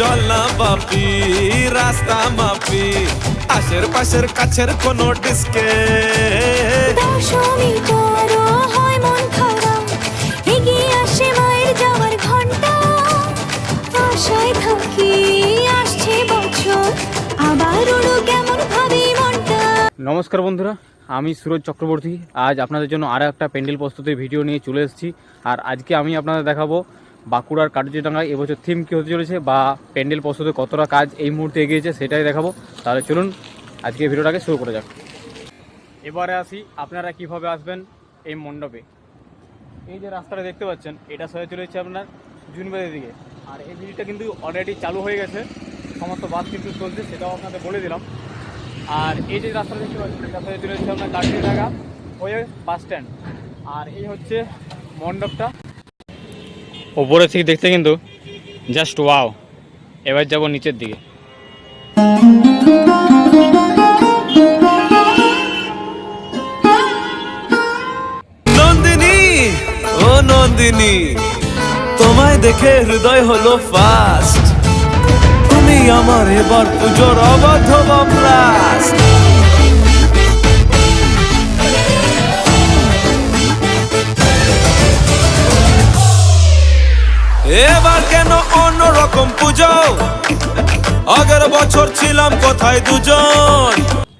চল না বাপি রাস্তা মাপি। আশের পাশের কাছের কোনো ডিস্কে। দশমী করো হয় মন খারাপ। এগিয়ে আসে মায়ের যাওয়ার ঘণ্টা আশায় থাকি আসছে বছর। আবার উড়ো কেমন ভাবি মনটা। নমস্কার বন্ধুরা আমি সুরজ চক্রবর্তী। আজ আপনাদের জন্য আরও একটা প্যান্ডেল প্রস্তুতির ভিডিও নিয়ে চলে এসেছি। আর আজকে আমি আপনাদের দেখাবো বাঁকুড়ার কাটুচিডাঙ্গায় এবছর থিম কী হতে চলেছে বা প্যান্ডেল প্রস্তুতির কতটা কাজ এই মুহূর্তে এগিয়েছে সেটাই দেখাবো। তাহলে চলুন আজকে ভিডিওটাকে শুরু করে যাক। এবারে আসি, আপনারা কীভাবে আসবেন এই মণ্ডপে? এই যে রাস্তাটা দেখতে পাচ্ছেন, এটা সোজা চলেছে আপনার জুনবাদের দিকে। আর এই ভিডিওটা কিন্তু অলরেডি চালু হয়ে গেছে, সমস্ত বাস কিন্তু চলছে, সেটাও আপনাদের বলে দিলাম। আর এই যে রাস্তাটা দেখতে পাচ্ছেন, এটা সোজা চলে যাচ্ছে আপনার ঢাকা হয়ে বাস স্ট্যান্ড। আর এই হচ্ছে মণ্ডপটা। ওপরে থেকে দেখতে কিন্তু জাস্ট ওয়াও এবার যাব নিচের দিকে। নন্দিনী, ও নন্দিনী, তোমায় দেখে হৃদয় হলো ফাস্ট তুমি আমার এবার পুজোর অবাধ ব্লাস্ট এবার কেন অন্যরকম পুজো? আগের বছর ছিলাম কোথায় দুজন?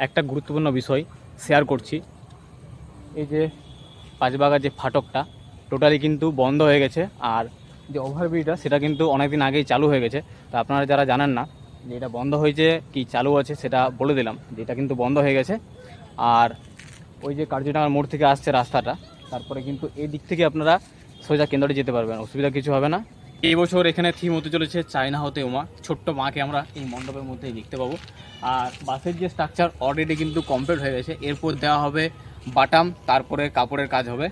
একটা গুরুত্বপূর্ণ বিষয় শেয়ার করছি। এই যে পাঁচবাগার যে ফাটকটা টোটালি কিন্তু বন্ধ হয়ে গেছে। আর যে ওভারব্রিজটা সেটা কিন্তু অনেকদিন আগেই চালু হয়ে গেছে। তো আপনারা যারা জানেন না, যে এটা বন্ধ হয়েছে, কি চালু আছে, সেটা বলে দিলাম যে এটা কিন্তু বন্ধ হয়ে গেছে। আর ওই যে কার্যটাঙ্গার মোড় থেকে আসছে রাস্তাটা, তারপরে কিন্তু এই দিক থেকে আপনারা সোজা কেন্দ্রে যেতে পারবেন, অসুবিধা কিছু হবে না। এই বছর এখানে থিম হতে চলেছে চায়না হতে উমা। ছোট্ট মাকে আমরা এই মণ্ডপের মধ্যেই দেখতে পাবো। আর বাসের যে স্ট্রাকচার অলরেডি কিন্তু কমপ্লিট হয়ে গেছে। এরপর দেওয়া হবে বাটাম তারপরে কাপড়ের কাজ হবে।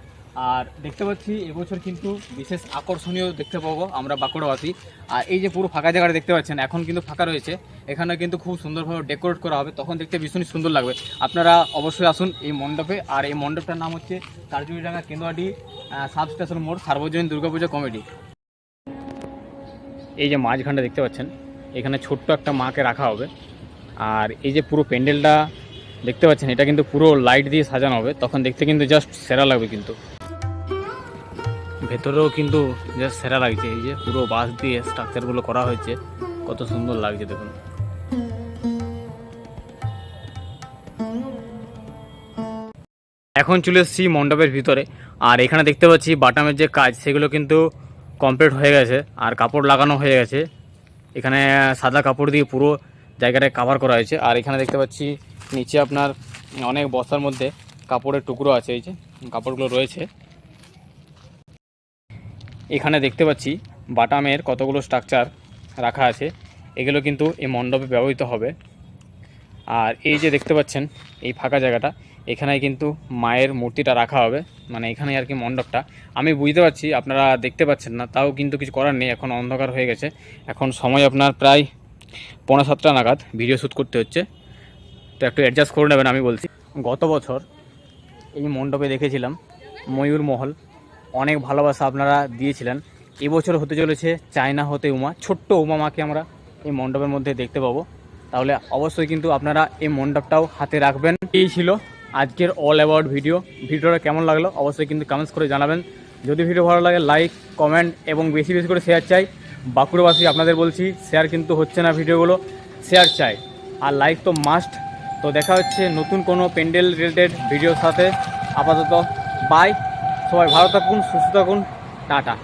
আর দেখতে পাচ্ছি এবছর কিন্তু বিশেষ আকর্ষণীয় দেখতে পাবো আমরা বাঁকুড়াবাসী। আর এই যে পুরো ফাঁকা জায়গাটা দেখতে পাচ্ছেন, এখন কিন্তু ফাঁকা রয়েছে। এখানে কিন্তু খুব সুন্দরভাবে ডেকোরেট করা হবে। তখন দেখতে ভীষণই সুন্দর লাগবে। আপনারা অবশ্যই আসুন এই মণ্ডপে। আর এই মণ্ডপটার নাম হচ্ছে কার্জুরিডাঙ্গা কেন্দুয়াডি সাব স্টেশন মোড় সার্বজনীন দুর্গাপূজা কমিটি এই যে মাঝখানটা দেখতে পাচ্ছেন, এখানে ছোট্ট একটা মাকে রাখা হবে। আর এই যে পুরো প্যান্ডেলটা দেখতে পাচ্ছেন, এটা কিন্তু পুরো লাইট দিয়ে সাজানো হবে। তখন দেখতে কিন্তু জাস্ট সেরা লাগবে কিন্তু। ভেতরেও কিন্তু জাস্ট সেরা লাগছে, এই যে পুরো বাঁশ দিয়ে স্ট্রাকচারগুলো করা হয়েছে। কত সুন্দর লাগছে দেখুন। এখন চলে এসেছি মণ্ডপের ভিতরে। আর এখানে দেখতে পাচ্ছি বাটামের যে কাজ, সেগুলো কিন্তু কমপ্লিট হয়ে গেছে, আর কাপড় লাগানো হয়ে গেছে। এখানে সাদা কাপড় দিয়ে পুরো জায়গাটায় কাভার করা হয়েছে। আর এখানে দেখতে পাচ্ছি, নিচে আপনার অনেক বস্তার মধ্যে কাপড়ের টুকরো আছে, এই যে কাপড়গুলো রয়েছে। এখানে দেখতে পাচ্ছি, বাটামের কতগুলো স্ট্রাকচার রাখা আছে। এগুলো কিন্তু এই মণ্ডপে ব্যবহৃত হবে। আর এই যে দেখতে পাচ্ছেন, এই ফাঁকা জায়গাটা এখানে কিন্তু মায়ের মূর্তিটা রাখা হবে। মানে এখানে আর কি মণ্ডপটা। আমি বুঝতে পারছি, আপনারা দেখতে পাচ্ছেন না, তাও কিন্তু কিছু করার নেই, এখন অন্ধকার হয়ে গেছে। এখন সময় আপনার প্রায় পনেরো সাতটা নাগাদ ভিডিও শ্যুট করতে হচ্ছে। তো একটু অ্যাডজাস্ট করে নেবেন, আমি বলছি। গত বছর এই মণ্ডপে দেখেছিলাম ময়ূর মহল। অনেক ভালোবাসা আপনারা দিয়েছিলেন। এবছর হতে চলেছে চায়না হতে উমা। ছোট্ট উমা মাকে আমরা এই মণ্ডপের মধ্যে দেখতে পাবো। তাহলে অবশ্যই কিন্তু আপনারা এই মণ্ডপটাও হাতে রাখবেন। এই ছিল আজকের অল অ্যাবাউট ভিডিও ভিডিওটা কেমন লাগল অবশ্যই কিন্তু কমেন্টস করে জানাবেন। যদি ভিডিও ভালো লাগে লাইক কমেন্ট এবং বেশি বেশি করে শেয়ার চাই। বাঁকুড়াবাসী আপনাদের বলছি শেয়ার কিন্তু হচ্ছে না ভিডিওগুলো শেয়ার চাই। আর লাইক তো মাস্ট তো দেখা হচ্ছে নতুন কোনো প্যান্ডেল রিলেটেড ভিডিওর সাথে। আপাতত বাই সবাই ভালো থাকুন, সুস্থ থাকুন। টাটা।